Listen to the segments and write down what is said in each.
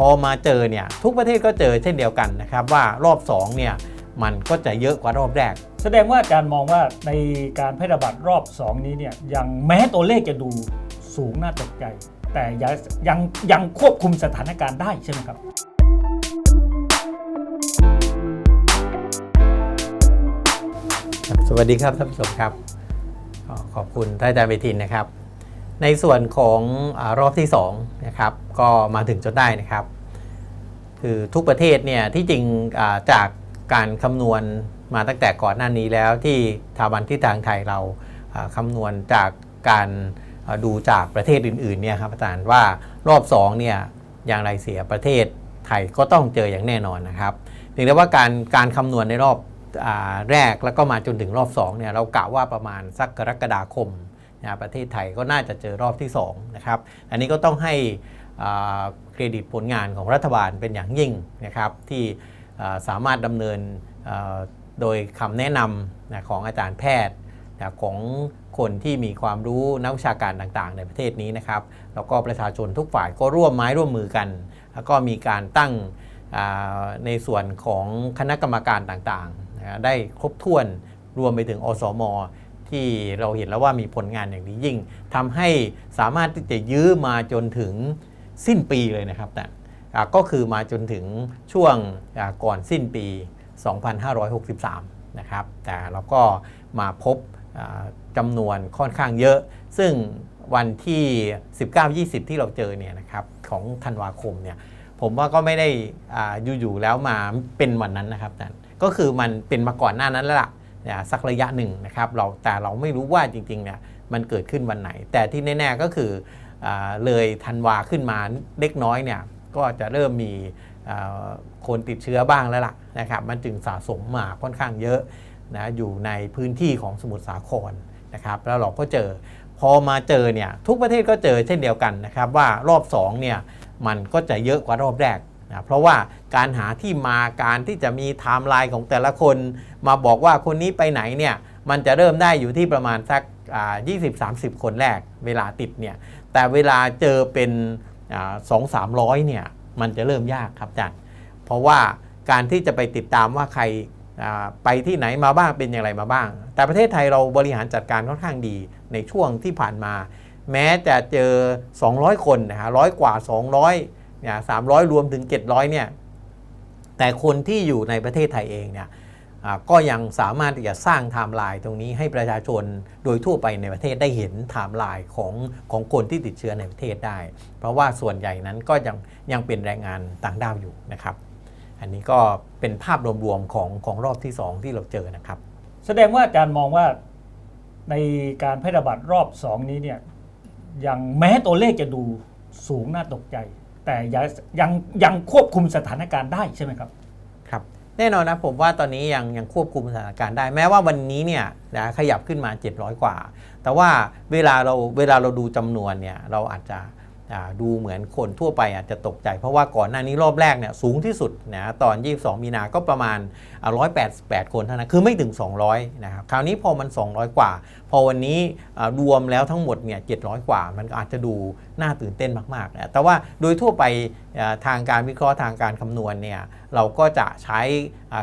พอมาเจอเนี่ยทุกประเทศก็เจอเช่นเดียวกันนะครับว่ารอบ2เนี่ยมันก็จะเยอะกว่ารอบแรก แสดงว่าอาจารย์มองว่าในการแพร่ระบาดรอบ 2 นี้เนี่ยยังแม้ตัวเลขจะดูสูงน่าตกใจ แต่ยังยังยังควบคุมสถานการณ์ได้ใช่ไหมครับสวัสดีครับท่านผู้ชมครับ ขอขอบคุณท่านอาจารย์เวทินนะครับ ในส่วนของอรอบที่2นะครับก็มาถึงจนได้นะครับ คือทุกประเทศเนี่ยที่จริงจากการคำนวณมาตั้งแต่ก่อนหน้านี้แล้วที่สถาบันที่ทางไทยเราคำนวณจากการดูจากประเทศอื่นๆเนี่ยครับอาจารย์ว่ารอบ2เนี่ยอย่างไรเสียประเทศไทยก็ต้องเจออย่างแน่นอนนะครับเพียงแต่ว่าการการคำนวณในรอบอแรกแล้วก็มาจนถึงรอบ2เนี่ยเรากะว่าประมาณสักกรกฎาคม นะประเทศไทยก็น่าจะเจอรอบที่2นะครับอันนี้ก็ต้องให้เครดิตผลงานของรัฐบาลเป็นอย่างยิ่งนะครับที่สามารถดำเนินโดยคำแนะนำนะของอาจารย์แพทย์นะของคนที่มีความรู้นักวิชาการต่างๆ ในประเทศนี้นะครับ แล้วก็ประชาชนทุกฝ่ายก็ร่วมไม้ร่วมมือกัน แล้วก็มีการตั้งในส่วนของคณะกรรมการต่างๆ ได้ครบถ้วนรวมไปถึงอสม ที่เราเห็นแล้วว่ามีผลงานอย่างนี้ยิ่งทำให้สามารถที่จะยื้อมาจนถึงสิ้นปีเลยนะครับแต่ก็คือมาจนถึงช่วงก่อนสิ้นปี 2563 นะครับ แต่เราก็มาพบจำนวนค่อนข้างเยอะ ซึ่งวันที่ 19-20 ที่เราเจอเนี่ยนะครับของธันวาคมเนี่ยผมว่าก็ไม่ได้ออยู่ๆแล้วมาเป็นวันนั้นนะครับแต่ก็คือมันเป็นมาก่อนหน้านั้นแล้วล่ะ สักระยะหนึ่งนะครับเราแต่เราไม่รู้ว่าจริงๆเนี่ยมันเกิดขึ้นวันไหน แต่ที่แน่ๆก็คืออเลยธันวาขึ้นมาเล็กน้อยเนี่ยก็จะเริ่มมีคนติดเชื้อบ้างแล้วล่ะนะครับมันจึงสะสมมาค่อนข้างเยอะนะอยู่ในพื้นที่ของสมุทรสาครนะครับแล้วเราก็เจอพอมาเจอเนี่ยทุกประเทศก็เจอเช่นเดียวกันนะครับว่ารอบ2เนี่ยมันก็จะเยอะกว่ารอบแรก นะเพราะว่าการหาที่มาการที่จะมีไทม์ไลน์ของแต่ละคน มาบอกว่าคนนี้ไปไหนเนี่ยมันจะเริ่มได้อยู่ที่ประมาณสัก20 30 คนแรกเวลาติดเนี่ยแต่เวลาเจอเป็นสองสามร้อยเนี่ยมันจะเริ่มยากครับอาจารย์เพราะว่าการที่จะไปติดตามว่าใครไปที่ไหนมาบ้างเป็นอย่างไรมาบ้าง แต่ประเทศไทยเราบริหารจัดการค่อนข้างดีในช่วงที่ผ่านมา แม้จะเจอ 200 คนนะฮะร้อยกว่า 200 เนี่ย300รวมถึง 700เนี่ยแต่คนที่อยู่ในประเทศไทยเองเนี่ยก็ยังสามารถที่จะสร้างไทม์ไลน์ตรงนี้ให้ประชาชนโดยทั่วไปในประเทศได้เห็นไทม์ไลน์ของของคนที่ติดเชื้อในประเทศได้ เพราะว่าส่วนใหญ่นั้นก็ยังยังเป็นแรงงานต่างด้าวอยู่นะครับ อันนี้ก็เป็นภาพรวมๆของของรอบที่ 2 ที่เราเจอนะครับ แสดงว่าอาจารย์มองว่าในการแพร่ระบาดรอบ 2 นี้เนี่ยยังแม้ตัวเลขจะดูสูงน่าตกใจ แต่ยังยังยังควบคุมสถานการณ์ได้ใช่ไหมครับครับ แน่นอนนะผมว่าตอนนี้ยังยังควบคุมสถานการณ์ได้แม้ว่าวันนี้เนี่ยนะขยับขึ้นมา 700 กว่า แต่ว่าเวลาเราเวลาเราดูจำนวนเนี่ยเราอาจจะ ดูเหมือนคนทั่วไปอาจจะตกใจ เพราะว่าก่อนหน้านี้รอบแรกเนี่ยสูงที่สุดนะตอน 22 มีนาก็ประมาณอ่า188 คนเท่านั้นคือไม่ถึง 200 นะครับ คราวนี้พอมัน 200 กว่า พอวันนี้รวมแล้วทั้งหมดเนี่ย 700 กว่า มันอาจจะดูน่าตื่นเต้นมากๆนะแต่ว่าโดยทั่วไปทางการวิเคราะห์ทางการคำนวณเนี่ยเราก็จะใช้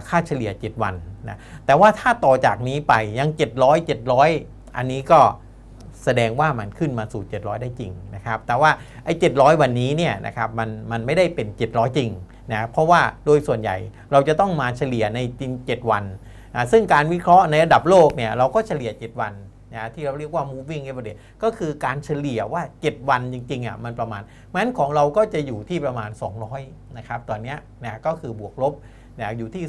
ค่าเฉลี่ย 7 วันนะแต่ว่าถ้าต่อจากนี้ไปยัง 700 700 อันนี้ก็ แสดงว่ามันขึ้นมาสู่ 700 ได้จริงนะครับ แต่ว่าไอ้700 วันนี้เนี่ยนะครับมันมันไม่ได้เป็น 700 จริงนะเพราะว่าโดยส่วนใหญ่เราจะต้องมาเฉลี่ยในจริง 7 วันอ่าซึ่งการวิเคราะห์ในระดับโลกเนี่ยเราก็เฉลี่ย 7 วันนะที่เราเรียกว่า moving average ก็คือการเฉลี่ยว่า 7 วันจริงๆอะมันประมาณเพราะฉะนั้นของเราก็จะอยู่ที่ประมาณ 200 นะครับ ตอนเนี้ยนะก็คือบวกลบนะอยู่ที่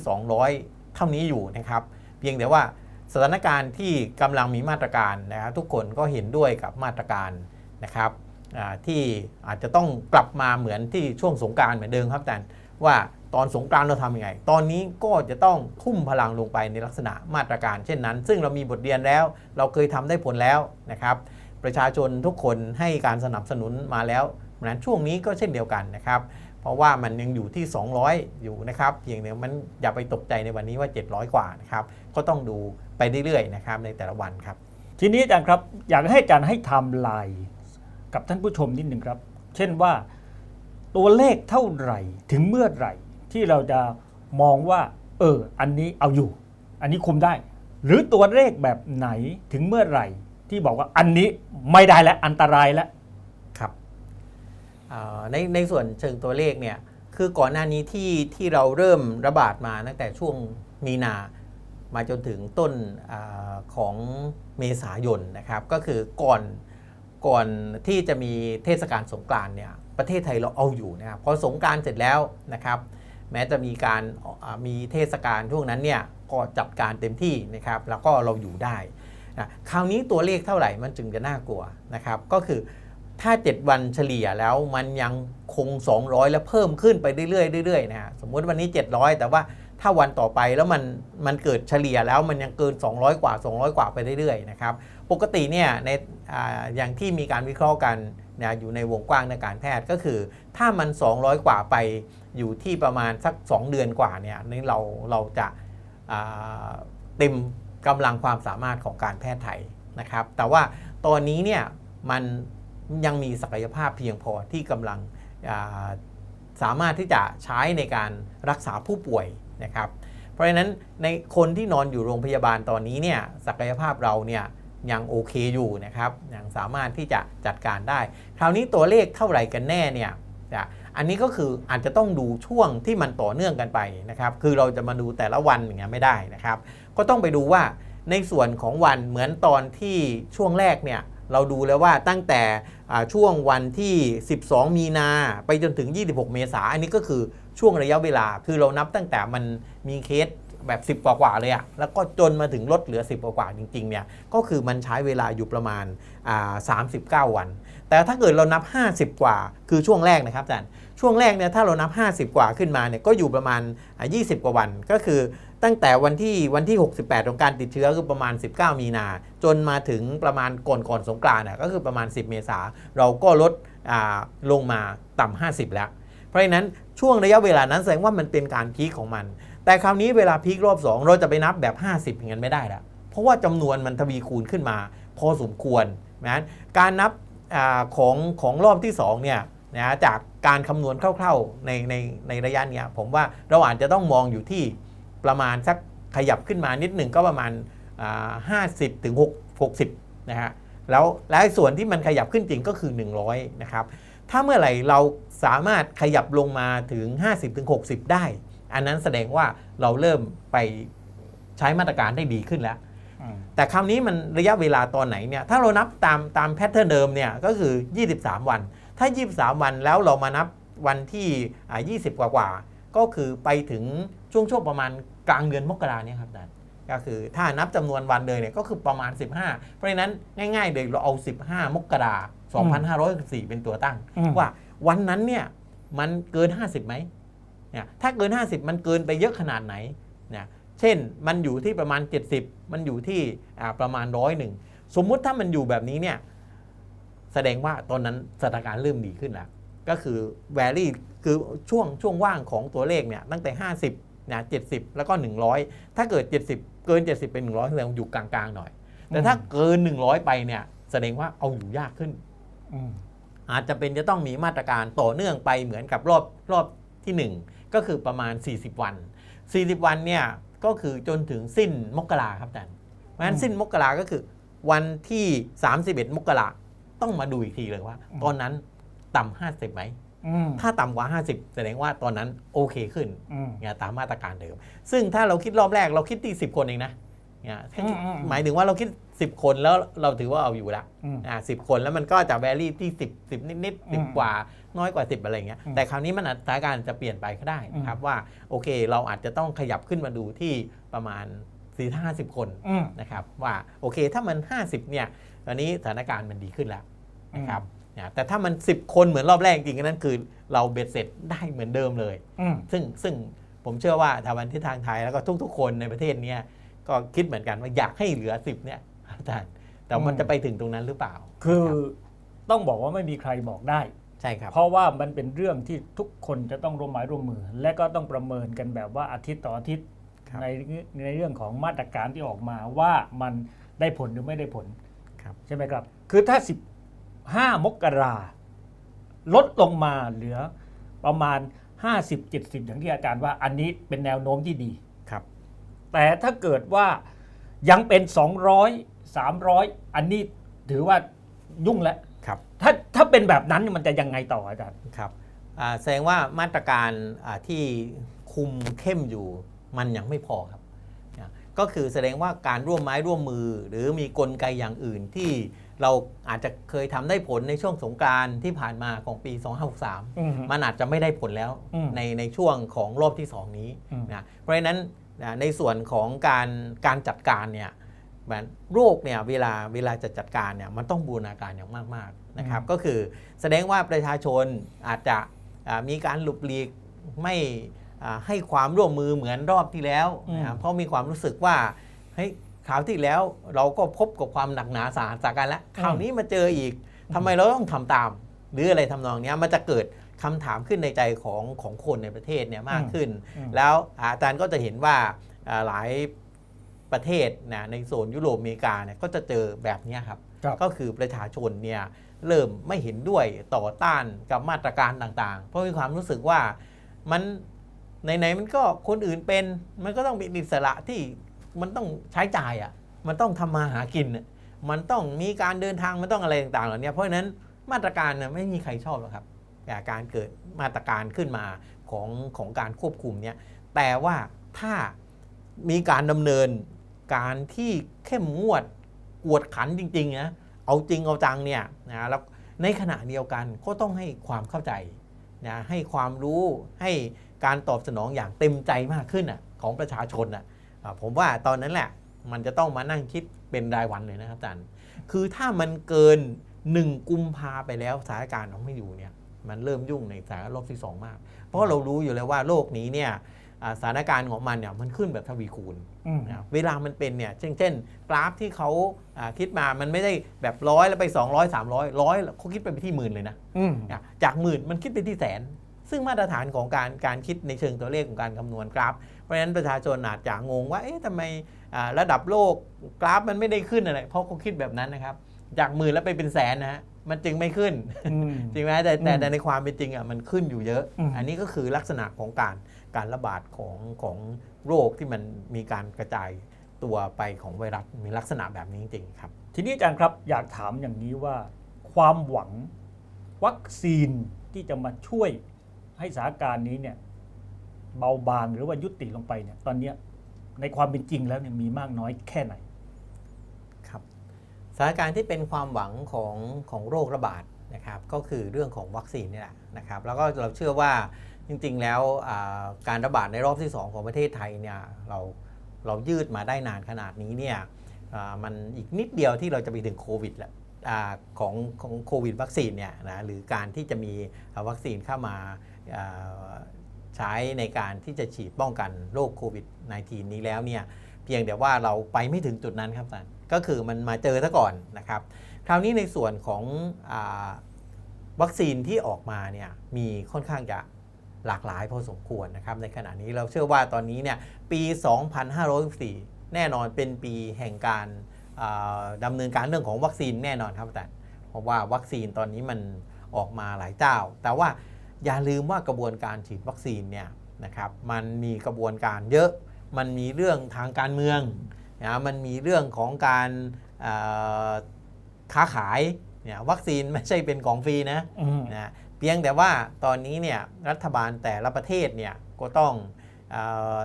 200 เท่านี้อยู่นะครับ เพียงแต่ว่า สถานการณ์ที่กำลังมีมาตรการนะครับทุกคนก็เห็นด้วยกับมาตรการนะครับที่อาจจะต้องกลับมาเหมือนที่ช่วงสงการเหมือนเดิมครับอาจารย์ว่าตอนสงการเราทำยังไง ตอนนี้ก็จะต้องทุ่มพลังลงไปในลักษณะมาตรการ เช่นนั้น ซึ่งเรามีบทเรียนแล้ว เราเคยทำได้ผลแล้วนะครับ ประชาชนทุกคนให้การสนับสนุนมาแล้วเพราะฉะนั้นช่วงนี้ก็เช่นเดียวกันนะครับ เพราะว่ามันยังอยู่ที่ 200 อยู่นะครับเพียงเดียมันอย่าไปตกใจในวันนี้ว่า 700 กว่านะครับก็ต้องดูไปเรื่อยๆนะครับในแต่ละวันครับ ทีนี้อาจารย์ครับอยากให้อาจารย์ให้ไทม์ไลน์กับท่านผู้ชมนิดหนึ่งครับ เช่นว่าตัวเลขเท่าไหร่ถึงเมื่อไหร่ ที่เราจะมองว่า เออ อันนี้เอาอยู่ อันนี้คุมได้ หรือตัวเลขแบบไหนถึงเมื่อไหร่ ที่บอกว่าอันนี้ไม่ได้แล้วอันตรายแล้ว ในในส่วนเชิงตัวเลขเนี่ยคือก่อนหน้านี้ที่ที่เราเริ่มระบาดมาตั้งแต่ช่วงมีนา มาจนถึงต้นอของเมษายนนะครับ ก็คือก่อนก่อนที่จะมีเทศกาลสงกรานต์เนี่ยประเทศไทยเราเอาอยู่นะครับพอสงกรานเสร็จแล้วนะครับ แม้จะมีการมีเทศกาลช่วงนั้นเนี่ยก็จัดการเต็มที่นะครับ แล้วก็เราอยู่ได้นะคราวนี้ตัวเลขเท่าไหร่มันจึงจะน่ากลัวนะครับ ก็คือ ถ้า 7 วันเฉลี่ยแล้วมันยังคง 200 แล้วเพิ่มขึ้นไปเรื่อยๆเรื่อยๆนะฮะสมมุติวันนี้ 700 แต่ว่าถ้าวันต่อไปแล้วมันมันเกิดเฉลี่ยแล้วมันยังเกิน 200 กว่า 200 กว่าไปเรื่อยๆนะครับปกติเนี่ยในออย่างที่มีการวิเคราะห์กันนะอยู่ในวงกว้างในการแพทย์ก็คือ ถ้ามัน 200 กว่าไปอยู่ที่ประมาณสัก 2 เดือนกว่าเนี่ยนี่เราเราจะอ่าเต็มกำลังความสามารถของการแพทย์ไทยนะครับ แต่ว่าตอนนี้เนี่ยมัน ยังมีศักยภาพเพียงพอที่กำลังาสามารถที่จะใช้ในการรักษาผู้ป่วยนะครับ เพราะฉะนั้นในคนที่นอนอยู่โรงพยาบาลตอนนี้เนี่ยศักยภาพเราเนี่ยยังโอเคอยู่นะครับยังสามารถที่จะจัดการได้ คราวนี้ตัวเลขเท่าไหร่กันแน่เนี่ยอันนี้ก็คืออาจจะต้องดูช่วงที่มันต่อเนื่องกันไปนะครับ คือเราจะมาดูแต่ละวันอย่างเงี้ยไม่ได้นะครับ ก็ต้องไปดูว่าในส่วนของวันเหมือนตอนที่ช่วงแรกเนี่ยเราดูแล้วว่าตั้งแต่ ช่วงวันที่ 12 มีนาไปจนถึง 26 เมษาอันนี้ก็คือช่วงระยะเวลา คือเรานับตั้งแต่มันมีเคสแบบ 10 กว่าๆเลยอะแล้วก็จนมาถึงลดเหลือ 10 กว่าๆจริงๆเนี่ยก็คือมันใช้เวลาอยู่ประมาณา39 วัน แต่ถ้าเกิดเรานับ 50 กว่าคือช่วงแรกนะครับอาจารย์ช่วงแรกเนี่ยถ้าเรานับ 50 กว่าขึ้นมาเนี่ยก็อยู่ประมาณ 20 กว่าวันก็คือ ตั้งแต่วันที่วันที่ 68 ของการติดเชื้อคือประมาณ 19 มีนา จนมาถึงประมาณก่อนก่อนสงกรานต์น่ะก็คือประมาณ 10 เมษาเราก็ลดลงมาต่ำ 50 แล้ว เพราะฉะนั้นช่วงระยะเวลานั้นแสดงว่ามันเป็นการพีคของมัน แต่คราวนี้เวลาพีครอบ 2 เราจะไปนับแบบ 50อย่างนั้นไม่ได้ละเพราะว่าจำนวนมันทวีคูณขึ้นมา พอสมควรนะการนับอของของรอบที่2เนี่ยนะจากการคำนวณคร่าวๆในในในระยะเนี้ยผมว่าเราอาจจะต้องมองอยู่ที่ ประมาณสักขยับขึ้นมานิดหนึ่งก็ประมาณห้าสิบถึงหกสิบนะฮะแล้วแล้วส่วนที่มันขยับขึ้นจริงก็คือ 100นะครับถ้าเมื่อไหร่เราสามารถขยับลงมาถึง 50-60 ได้ อันนั้นแสดงว่าเราเริ่มไปใช้มาตรการได้ดีขึ้นแล้ว แต่คราวนี้มันระยะเวลาตอนไหนเนี่ยถ้าเรานับตามตามแพทเทิร์นเดิมเนี่ยก็คือ 23 วัน ถ้า 23 วันแล้วเรามานับวันที่อ่า20 กว่ากว่าๆก็คือไปถึงช่วงช่วงประมาณ กลางเดือนมกราเนี่ยครับอาจารย์ก็คือถ้านับจำนวนวันเลยเนี่ยก็คือประมาณ 15 เพราะฉะนั้นง่ายๆเลยเราเอา 15 มกรา2564เป็นตัวตั้งอืมว่าวันนั้นเนี่ยมันเกิน 50ไหมเนี่ยถ้าเกิน 50 มันเกินไปเยอะขนาดไหนเนี่ยเช่นมันอยู่ที่ประมาณ 70 มันอยู่ที่อ่าประมาณร้อยหนึ่งสมมุติถ้ามันอยู่แบบนี้เนี่ยแสดงว่าตอนนั้นสถานการณ์เริ่มดีขึ้นแล้ว ก็คือ vary คือช่วงช่วงว่างของตัวเลขเนี่ยตั้งแต่ 50 นะ70แล้วก็100ถ้าเกิด70เกิน70เป็น100แสดงว่าอยู่กลางๆหน่อย แต่ถ้าเกิน100ไปเนี่ยแสดงว่าเอาอยู่ยากขึ้นอืมอาจจะเป็นจะต้องมีมาตรการต่อเนื่องไปเหมือนกับรอบรอบทีหนึ่1 ก็คือประมาณ 40 วัน 40 วันเนี่ยก็คือจนถึงสิ้นมกราครับอาจารย์เพราะฉะนั้นอืมสิ้นมกราก็คือ วันที่ 31 มกราต้องมาดูอีกทีเลยว่าอืมตอนนั้นต่ำ50ไหมอืม ถ้าต่ำกว่า 50 แสดงว่าตอนนั้นโอเคขึ้นอืมเนี่ยตามมาตรการเดิม ซึ่งถ้าเราคิดรอบแรกเราคิดที่ 10 คนเองนะเนี่ยอืมอืมหมายถึงว่าเราคิด 10 คนแล้วเราถือว่าเอาอยู่ละอืมอ่าสิคนแล้วมันก็จะแวรี่ที่ 10 10 นิดๆอืม10กว่าน้อยกว่า 10 อะไรเงี้ยอืมแต่คราวนี้มันอาจสถานการณ์จะเปลี่ยนไปก็ได้นะครับว่าโอเค เราอาจจะต้องขยับขึ้นมาดูที่ประมาณ4 50คนอืมนะครับว่าโอเคถ้ามัน 50เนี่ยตอนนี้สถานการณ์มันดีขึ้นแล้วนะครับ นะแต่ถ้ามัน 10 คนเหมือนรอบแรกจริงๆนั่นคือ เราเบ็ดเสร็จได้เหมือนเดิมเลยอืมซึ่งซึ่งผมเชื่อว่าทางวันที่ทางไทยแล้วก็ทุก ๆ คนในประเทศเนี้ยก็คิดเหมือนกันว่าอยากให้เหลือ 10เนี่ยอาจารย์แต่มันอืมจะไปถึงตรงนั้นหรือเปล่า คือรับต้องบอกว่าไม่มีใครบอกได้ใช่ครับเพราะว่ามันเป็นเรื่องที่ทุกคนจะต้องร่วมไม้ร่วมมือ และก็ต้องประเมินกันแบบว่าอาทิตย์ต่ออาทิตย์ครับในในเรื่องของมาตรการที่ออกมาว่ามันได้ผลหรือไม่ได้ผลครับใช่ไหมครับ คือถ้า 15มกราลดลงมาเหลือประมาณ 50-70 อย่างที่อาจารย์ว่าอันนี้เป็นแนวโน้มที่ดีครับ แต่ถ้าเกิดว่ายังเป็น 200 300 อันนี้ถือว่ายุ่งแล้วครับถ้าถ้าเป็นแบบนั้นมันจะยังไงต่ออาจารย์ครับอ่าแสดงว่ามาตรการอ่าที่คุมเข้มอยู่มันยังไม่พอครับนะก็คือแสดงว่าการร่วมไม้ร่วมมือ หรือมีกลไกอย่างอื่นที่ เราอาจจะเคยทำได้ผลในช่วงสงกรานต์ที่ผ่านมาของปี 2563อืมมันอาจจะไม่ได้ผลแล้วอืมในในช่วงของรอบที่ 2 นี้อืมนะเพราะฉะนั้นนะในส่วนของการการจัดการเนี่ยมันโรคเนี่ยเวลาเวลาจะจัดการเนี่ยมันต้องบูรณาการอย่างมากๆนะครับก็คือแสดงว่าประชาชนอาจจะอ่ามีการหลุบหลีกไม่อ่าให้ความร่วมมือเหมือนรอบที่แล้วนะครับเพราะมีความรู้สึกว่าเฮ้ย คราวที่แล้วเราก็พบกับความหนักหนาสาหัสสากันแล้วคราวนี้มาเจออีกทำไมเราต้องทำตาม หรืออะไรทำนองเนี้ยมันจะเกิดคำถามขึ้นในใจของของคนในประเทศเนี่ยมากขึ้นอืมแล้วอาจารย์ก็จะเห็นว่าอ่าหลายประเทศนะในโซนยุโรปอเมริกาเนี่ยก็จะเจอแบบเนี้ยครับครับ ก็คือประชาชนเนี่ยเริ่มไม่เห็นด้วยต่อต้านกับมาตรการต่างๆ เพราะมีความรู้สึกว่ามันไหนๆมันก็คนอื่นเป็น มันก็ต้องมีอิสระที่ มันต้องใช้จ่ายอะมันต้องทำมาหากิน มันต้องมีการเดินทาง มันต้องอะไรต่างๆเหล่านี้เพราะฉะนั้นมาตรการน่ะไม่มีใครชอบหรอกครับแต่การเกิดมาตรการขึ้นมาของของการควบคุมเนี่ยแต่ว่าถ้ามีการดำเนินการที่เข้มงวดกวดขันจริงๆนะเอาจริงเอาจังเนี่ยนะแล้วในขณะเดียวกันก็ต้องให้ความเข้าใจนะให้ความรู้ให้การตอบสนองอย่างเต็มใจมากขึ้นอะของประชาชนอะ ผมว่าตอนนั้นแหละมันจะต้องมานั่งคิดเป็นรายวันเลยนะครับอาจารย์ คือถ้ามันเกินหนึ่งกุมภาไปแล้วสถานการณ์ของไม่อยู่เนี่ยมันเริ่มยุ่งในสถานการณ์รอบที่สองมาก เพราะเรารู้อยู่แล้วว่าโลกนี้เนี่ยอ่าสถานการณ์ของมันเนี่ยมันขึ้นแบบทวีคูณอืมนะเวลามันเป็นเนี่ยเช่นเช่น กราฟที่เขาอ่าคิดมามันไม่ได้แบบร้อยแล้วไป 200 300ร้อยเขาคิดไปที่หมื่นเลยนะอืมนะจากหมื่นมันคิดไปที่แสน ซึ่งมาตรฐานของการการคิดในเชิงตัวเลขของการคำนวณกราฟ เพราะฉะนั้นประชาชนอาจจะงงว่าเอ๊ะทำไมอ่าระดับโลกกราฟมันไม่ได้ขึ้นอะไร เพราะเขาคิดแบบนั้นนะครับ จากหมื่นแล้วไปเป็นแสนนะฮะมันจึงไม่ขึ้นอืมจริงไหมแต่แต่อืมแต่ในความเป็นจริงอะมันขึ้นอยู่เยอะอืมอันนี้ก็คือลักษณะของการการระบาดของของโรคที่มันมีการกระจายตัวไปของไวรัสมีลักษณะแบบนี้จริงๆครับ ทีนี้อาจารย์ครับอยากถามอย่างนี้ว่า ความหวังวัคซีนที่จะมาช่วย ให้สถานการณ์นี้เนี่ยเบาบางหรือว่ายุติลงไปเนี่ยตอนนี้ในความเป็นจริงแล้วเนี่ยมีมากน้อยแค่ไหนครับสถานการณ์ที่เป็นความหวังของของโรคระบาดนะครับก็คือเรื่องของวัคซีนนี่แหละนะครับแล้วก็เราเชื่อว่าจริง ๆ แล้วการระบาดในรอบที่ 2 ของประเทศไทยเนี่ยเราเรายืดมาได้นานขนาดนี้เนี่ยมันอีกนิดเดียวที่เราจะไปถึงโควิดแหละของของโควิดวัคซีนเนี่ยนะหรือการที่จะมีวัคซีนเข้ามา ใช้ในการที่จะฉีดป้องกันโรคโควิด -19 นี้แล้วเนี่ยเพียงแต่ว่าเราไปไม่ถึงจุดนั้นครับอาจารย์ก็คือมันมาเจอซะก่อนนะครับ คราวนี้ในส่วนของอวัคซีนที่ออกมาเนี่ยมีค่อนข้างจะหลากหลายพอสมควรนะครับ ในขณะนี้เราเชื่อว่าตอนนี้เนี่ยปี 2564 แน่นอนเป็นปีแห่งการอ่าดำเนินการเรื่องของวัคซีนแน่นอนครับอาจารย์เพราะว่าวัคซีนตอนนี้มันออกมาหลายเจ้า แต่ว่า อย่าลืมว่ากระบวนการฉีดวัคซีนเนี่ยนะครับมันมีกระบวนการเยอะ มันมีเรื่องทางการเมืองนะมันมีเรื่องของการเอ่อค้าขายเนี่ยวัคซีนไม่ใช่เป็นของฟรีนะอืมนะเพียงแต่ว่าตอนนี้เนี่ยรัฐบาลแต่ละประเทศเนี่ยก็ต้องเออ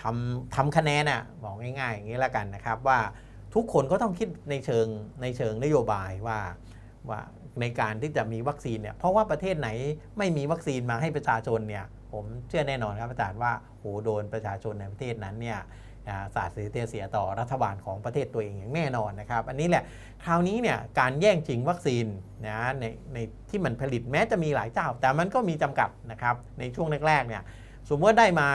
ทำทำคะแนนอะบอกง่ายๆอย่างนี้แล้วกันนะครับว่าทุกคนก็ต้องคิดในเชิงในเชิงนโยบายว่าว่า ในการที่จะมีวัคซีนเนี่ยเพราะว่าประเทศไหนไม่มีวัคซีนมาให้ประชาชนเนี่ยผมเชื่อแน่นอนครับอาจารย์ว่าโหโดนประชาชนในประเทศนั้นเนี่ยอ่าสาดเสียเสียต่อรัฐบาลของประเทศตัวเองอย่างแน่นอนนะครับ อันนี้แหละคราวนี้เนี่ยการแย่งชิงวัคซีนนะในในที่มันผลิตแม้จะมีหลายเจ้า แต่มันก็มีจำกัดนะครับในช่วงแรกๆเนี่ยสมมติว่าได้มา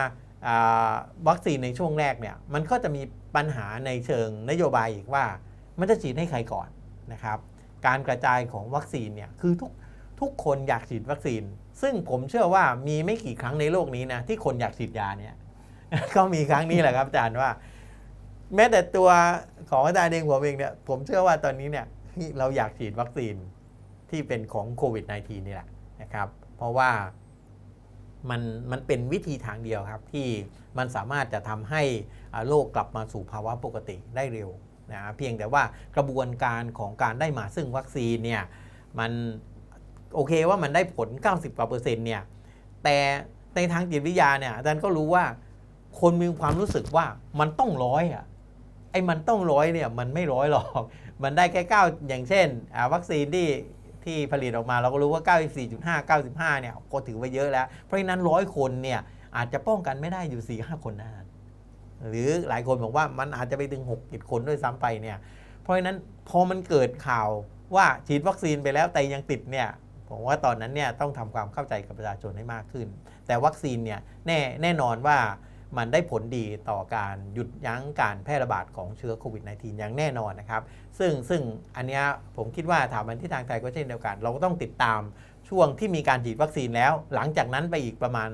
อ่าวัคซีนในช่วงแรกเนี่ยมันก็จะมีปัญหาในเชิงนโยบายอีกว่ามันจะฉีดให้ใครก่อนนะครับ การกระจายของวัคซีนเนี่ยคือทุกทุกคนอยากฉีดวัคซีน ซึ่งผมเชื่อว่ามีไม่กี่ครั้งในโลกนี้นะที่คนอยากฉีดยาเนี่ยก็มีครั้งนี้แหละครับอาจารย์ว่า แม้แต่ตัวของอาจารย์เองผมเองเนี่ยผมเชื่อว่าตอนนี้เนี่ยเราอยากฉีดวัคซีนที่เป็นของโควิด -19 นี่แหละนะครับ เพราะว่ามันมันเป็นวิธีทางเดียวครับที่มันสามารถจะทำให้โลกกลับมาสู่ภาวะปกติได้เร็ว นะเพียงแต่ว่ากระบวนการของการได้มาซึ่งวัคซีนเนี่ยมันโอเคว่ามันได้ผล 90กว่าเปอร์เซ็นต์เนี่ยแต่ในทางจิตวิทยาเนี่ยอาจารย์ก็รู้ว่าคนมีความรู้สึกว่ามันต้องร้อยอะไอ้มันต้องร้อยเนี่ยมันไม่ร้อยหรอก มันได้แค่ 9 อย่างเช่นวัคซีนที่ที่ผลิตออกมาเราก็รู้ว่า 94.5 95 เนี่ยก็ถือว่าเยอะแล้ว เพราะฉะนั้นร้อยคนเนี่ยอาจจะป้องกันไม่ได้อยู่ 4 5 คนนะ หรือหลายคนบอกว่ามันอาจจะไปถึง6 7คนด้วยซ้ำไปเนี่ยเพราะฉะนั้นพอมันเกิดข่าวว่าฉีดวัคซีนไปแล้วแต่ยังติดเนี่ยผมว่าตอนนั้นเนี่ยต้องทำความเข้าใจกับประชาชนให้มากขึ้น แต่วัคซีนเนี่ยแน่แน่นอนว่ามันได้ผลดีต่อการหยุดยั้งการแพร่ระบาดของเชื้อโควิด -19 อย่างแน่นอนนะครับ ซึ่งซึ่งอันนี้ผมคิดว่าถามมันที่ทางไทยก็เช่นเดียวกัน เราก็ต้องติดตามช่วงที่มีการฉีดวัคซีนแล้ว หลังจากนั้นไปอีกประมาณ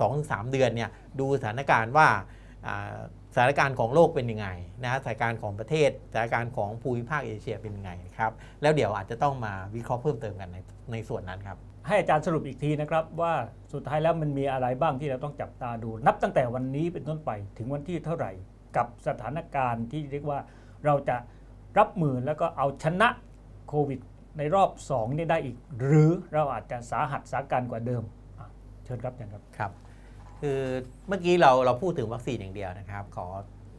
สองสามเดือนเนี่ยดูสถานการณ์ว่า สถานการณ์ของโลกเป็นยังไงนะสถานการณ์ของประเทศสถานการณ์ของภูมิภาคเอเชียเป็นยังไงครับแล้วเดี๋ยวอาจจะต้องมาวิเคราะห์เพิ่มเติมกันในในส่วนนั้นครับให้อาจารย์สรุปอีกทีนะครับว่าสุดท้ายแล้วมันมีอะไรบ้างที่เราต้องจับตาดู นับตั้งแต่วันนี้เป็นต้นไปถึงวันที่เท่าไหร่ กับสถานการณ์ที่เรียกว่าเราจะรับมือแล้วก็เอาชนะโควิด ในรอบ2นี่ได้อีก หรือเราอาจจะสาหัสสาการกว่าเดิมอะเชิญครับอาจารย์ครับครับ คือเมื่อกี้เราเราพูดถึงวัคซีนอย่างเดียวนะครับ ขอ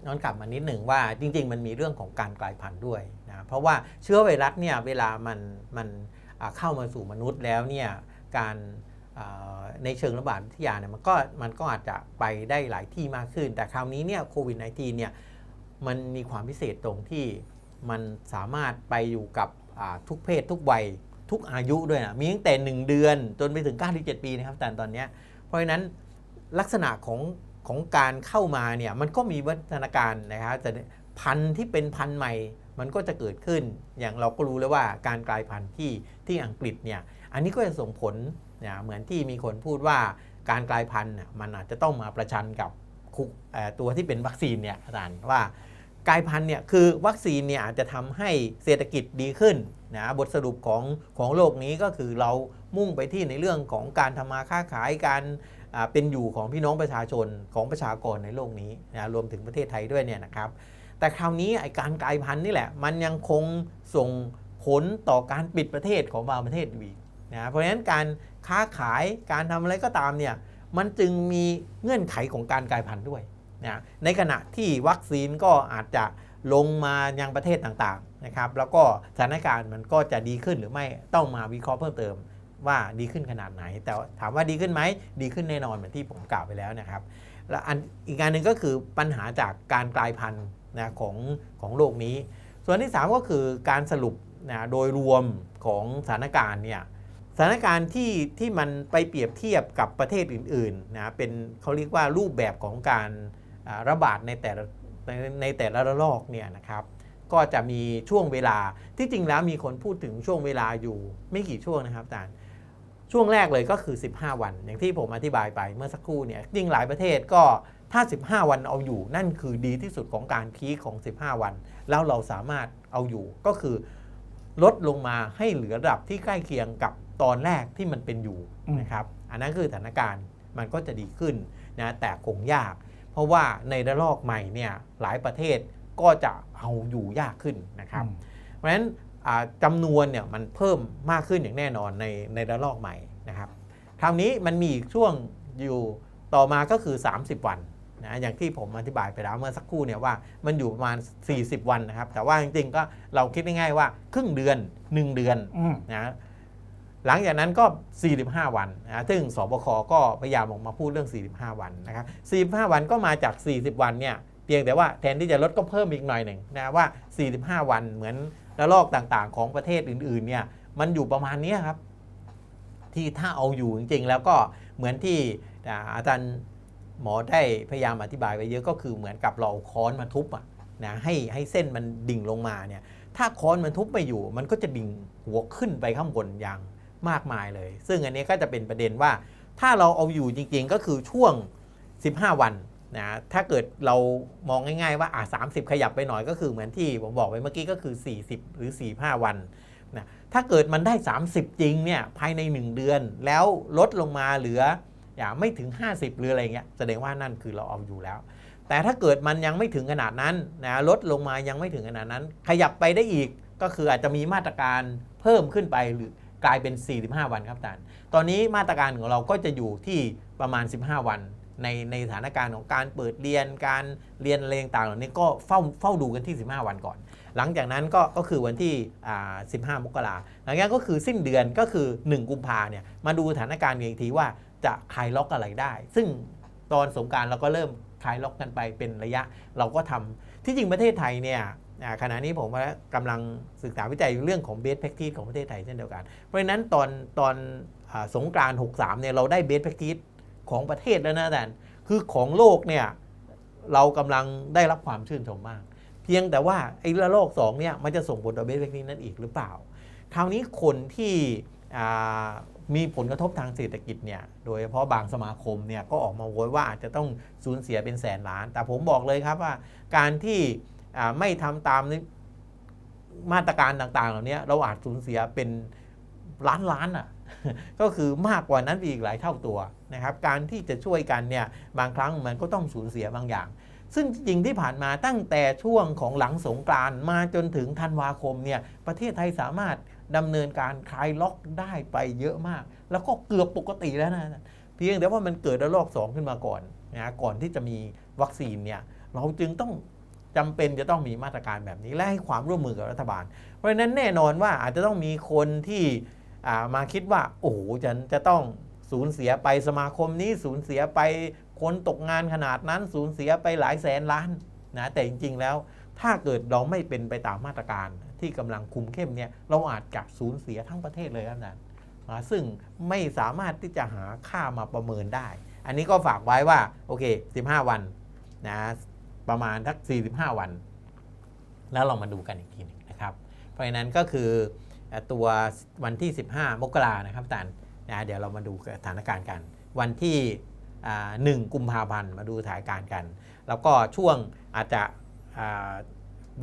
ย้อนกลับมานิดหนึ่งว่าจริง ๆ มันมีเรื่องของการกลายพันธุ์ด้วยนะเพราะว่าเชื้อไวรัสเนี่ยเวลามันมันเข้ามาสู่มนุษย์แล้วเนี่ยการในเชิงระบาดวิทยาเนี่ยมันก็มันก็อาจจะไปได้หลายที่มากขึ้น แต่คราวนี้เนี่ยโควิด -19 เนี่ยมันมีความพิเศษตรงที่มันสามารถไปอยู่กับทุกเพศทุกวัยทุกอายุด้วยนะมีตั้งแต่ 1 เดือนจนไปถึง 97 ปีนะครับแต่ตอนนี้เพราะฉะนั้น ลักษณะของของการเข้ามาเนี่ยมันก็มีวัฒนาการนะครับแต่พันธุ์ที่เป็นพันธุ์ใหม่มันก็จะเกิดขึ้น อย่างเราก็รู้แล้วว่าการกลายพันธุ์ที่ที่อังกฤษเนี่ยอันนี้ก็จะส่งผลเนี่ยเหมือนที่มีคนพูดว่าการกลายพันธุ์มันอาจจะต้องมาประชันกับคุกตัวที่เป็นวัคซีนเนี่ยอาจารย์ว่ากลายพันธุ์เนี่ยคือวัคซีนเนี่ยอาจจะทำให้เศรษฐกิจดีขึ้นนะบทสรุปของของโลกนี้ก็คือเรามุ่งไปที่ในเรื่องของการทำมาค้าขายการ เป็นอยู่ของพี่น้องประชาชนของประชากรในโลกนี้นะรวมถึงประเทศไทยด้วยเนี่ยนะครับ แต่คราวนี้ไอการกลายพันธุ์นี่แหละ มันยังคงส่งผลต่อการปิดประเทศของบางประเทศอีกนะเพราะฉะนั้นการค้าขายการทำอะไรก็ตามเนี่ยมันจึงมีเงื่อนไขของการกลายพันธุ์ด้วยนะในขณะที่วัคซีนก็อาจจะลงมายังประเทศต่างๆนะครับแล้วก็สถานการณ์มันก็จะดีขึ้นหรือไม่ต้องมาวิเคราะห์เพิ่มเติม ว่าดีขึ้นขนาดไหน แต่ถามว่าดีขึ้นไหมดีขึ้นแน่นอนเหมือนที่ผมกล่าวไปแล้วนะครับและอันอีกงานหนึ่งก็คือปัญหาจากการกลายพันธุ์นะของของโลกนี้ ส่วนที่ 3 ก็คือการสรุปนะโดยรวมของสถานการณ์เนี่ยสถานการณ์ที่ที่มันไปเปรียบเทียบกับประเทศอื่นๆนะเป็นเขาเรียกว่ารูปแบบของการระบาดในแต่ละในในแต่ละระลอกเนี่ยนะครับก็จะมีช่วงเวลาที่จริงแล้วมีคนพูดถึงช่วงเวลาอยู่ไม่กี่ช่วงนะครับอาจารย์ ช่วงแรกเลยก็คือ 15 วัน อย่างที่ผมอธิบายไปเมื่อสักครู่เนี่ยจริงหลายประเทศก็ถ้า 15 วันเอาอยู่ นั่นคือดีที่สุดของการพีคของ 15 วัน แล้วเราสามารถเอาอยู่ก็คือลดลงมาให้เหลือระดับที่ใกล้เคียงกับตอนแรกที่มันเป็นอยู่อืมนะครับอันนั้นคือสถานการณ์มันก็จะดีขึ้นนะแต่คงยาก เพราะว่าในระลอกใหม่เนี่ยหลายประเทศก็จะเอาอยู่ยากขึ้นนะครับ เพราะฉะนั้นอ่า จำนวนเนี่ยมันเพิ่มมากขึ้นอย่างแน่นอนในในระลอกใหม่นะครับคราวนี้มันมีอีกช่วงอยู่ต่อมาก็คือ 30 วันนะอย่างที่ผมอธิบายไปแล้วเมื่อสักครู่เนี่ยว่ามันอยู่ประมาณ 40 วันนะครับ แต่ว่าจริงๆก็เราคิดง่ายๆว่าครึ่งเดือน 1 เดือนอืมนะหลังจากนั้นก็ 45 วันนะซึ่งสบคก็พยายามออกมาพูดเรื่อง 45 วันนะครับ45 วันก็มาจาก 40 วันเนี่ย เพียงแต่ว่าแทนที่จะลดก็เพิ่มอีกหน่อยหนึ่งนะว่า 45 วันเหมือนระลอกต่างๆ ของประเทศอื่นๆเนี่ยมันอยู่ประมาณนี้ครับ ที่ถ้าเอาอยู่จริงๆ แล้วก็เหมือนที่อาจารย์หมอได้พยายามอธิบายไว้เยอะก็คือเหมือนกับเราค้อนมาทุบอะนะให้ให้เส้นมันดิ่งลงมาเนี่ยถ้าค้อนมันทุบไม่อยู่ มันก็จะดิ่งหัวขึ้นไปข้างบนอย่างมากมายเลย ซึ่งอันนี้ก็จะเป็นประเด็นว่า ถ้าเราเอาอยู่จริงๆก็คือช่วง 15 วัน นะถ้าเกิดเรามองง่ายๆว่าอะ30ขยับไปหน่อยก็คือเหมือนที่ผมบอกไปเมื่อกี้ก็คือ 40 หรือ 45 วันนะถ้าเกิดมันได้ 30 จริงเนี่ยภายใน 1 เดือนแล้วลดลงมาเหลืออย่างไม่ถึง 50 หรืออะไรเงี้ยแสดงว่านั่นคือเราเอาอยู่แล้ว แต่ถ้าเกิดมันยังไม่ถึงขนาดนั้นนะลดลงมายังไม่ถึงขนาดนั้น ขยับไปได้อีกก็คืออาจจะมีมาตรการเพิ่มขึ้นไปหรือกลายเป็น 45 วันครับอาจารย์ ตอนนี้มาตรการของเราก็จะอยู่ที่ประมาณ 15 วัน ในในสถานการณ์ของการเปิดเรียนการเรียนอะไรต่างๆเหล่านี้ก็เฝ้าเฝ้าดูกันที่ 15 วันก่อน หลังจากนั้นก็ก็คือวันที่ 15 มกราหลังจากนั้นก็คือสิ้นเดือนก็คือ 1 กุมภาเนี่ยมาดูสถานการณ์กันอีกทีว่าจะคลายล็อกอะไรได้ ซึ่งตอนสงการเราก็เริ่มคลายล็อกกันไปเป็นระยะเราก็ทำที่จริงประเทศไทยเนี่ยขณะนี้ผมว่ากำลังศึกษาวิจัยเรื่องของเบสแพ็กทีสของประเทศไทยเช่นเดียวกัน เพราะฉะนั้นตอนตอนอสงกรานต์63เนี่ยเราได้เบสแพ็กทีส ของประเทศแล้วนะอาจารย์คือของโลกเนี่ยเรากำลังได้รับความชื่นชมมาก เพียงแต่ว่าไอ้ระลอกสองเนี่ยมันจะส่งผลต่อเบสแพ็กทีนั้นอีกหรือเปล่า คราวนี้คนที่มีผลกระทบทางเศรษฐกิจเนี่ย โดยเฉพาะบางสมาคมเนี่ยก็ออกมาโวยว่าอาจจะต้องสูญเสียเป็นแสนล้าน แต่ผมบอกเลยครับว่าการที่ไม่ทำตามมาตรการต่างๆ เหล่านี้เราอาจสูญเสียเป็นล้านล้านอะ ก็คือมากกว่านั้นอีกหลายเท่าตัวนะครับการที่จะช่วยกันเนี่ยบางครั้งมันก็ต้องสูญเสียบางอย่าง ซึ่งจริงที่ผ่านมาตั้งแต่ช่วงของหลังสงกรานมาจนถึงธันวาคมเนี่ยประเทศไทยสามารถดำเนินการคลายล็อกได้ไปเยอะมาก แล้วก็เกือบปกติแล้วนะเพียงแต่ว่ามันเกิดระลอก 2 ขึ้นมาก่อนนะก่อนที่จะมีวัคซีนเนี่ยเราจึงต้องจำเป็นจะต้องมีมาตรการแบบนี้และให้ความร่วมมือกับรัฐบาล เพราะฉะนั้นแน่นอนว่าอาจจะต้องมีคนที่ มาคิดว่าโอ้โหจะจะต้องสูญเสียไปสมาคมนี้สูญเสียไปคนตกงานขนาดนั้นสูญเสียไปหลายแสนล้านนะแต่จริง ๆ แล้วถ้าเกิดเราไม่เป็นไปตามมาตรการที่กำลังคุมเข้มเนี่ยเราอาจจะสูญเสียทั้งประเทศเลยครับนั้นซึ่งไม่สามารถที่จะหาค่ามาประเมินได้ อันนี้ก็ฝากไว้ว่าโอเค 15 วันนะประมาณทัก 45 วัน แล้วเรามาดูกันอีกทีหนึงนะครับ เพราะฉะนั้นก็คือ ตัววันที่ 15 มกรานะครับอาจารย์นะเดี๋ยวเรามาดูสถานการณ์กัน วันที่อ่า1กุมภาพันธ์มาดูสถานการณ์กัน แล้วก็ช่วงอาจจะอ่า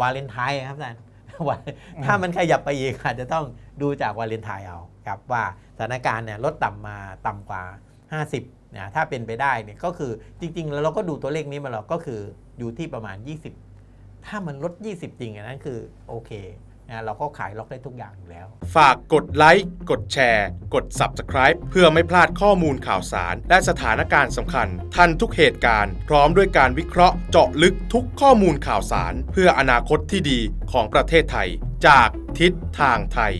วาเลนไทน์ครับอาจารย์วันถ้ามันขยับไปอีกอาจจะต้องดูจากวาเลนไทน์เอาครับว่าสถานการณ์เนี่ยลดต่ำมาต่ำกว่า 50นะถ้าเป็นไปได้เนี่ยก็คือจริง ๆ แล้วเราก็ดูตัวเลขนี้มาแล้วก็คืออยู่ที่ประมาณ 20 ถ้ามันลด 20 จริงอันนั้นคือโอเค นะเราก็ขายล็อกได้ทุกอย่างอยู่แล้ว ฝากกดไลค์ กดแชร์ กด Subscribe เพื่อไม่พลาดข้อมูลข่าวสาร และสถานการณ์สำคัญ ทันทุกเหตุการณ์ พร้อมด้วยการวิเคราะห์เจาะลึกทุกข้อมูลข่าวสาร เพื่ออนาคตที่ดีของประเทศไทย จากทิศทางไทย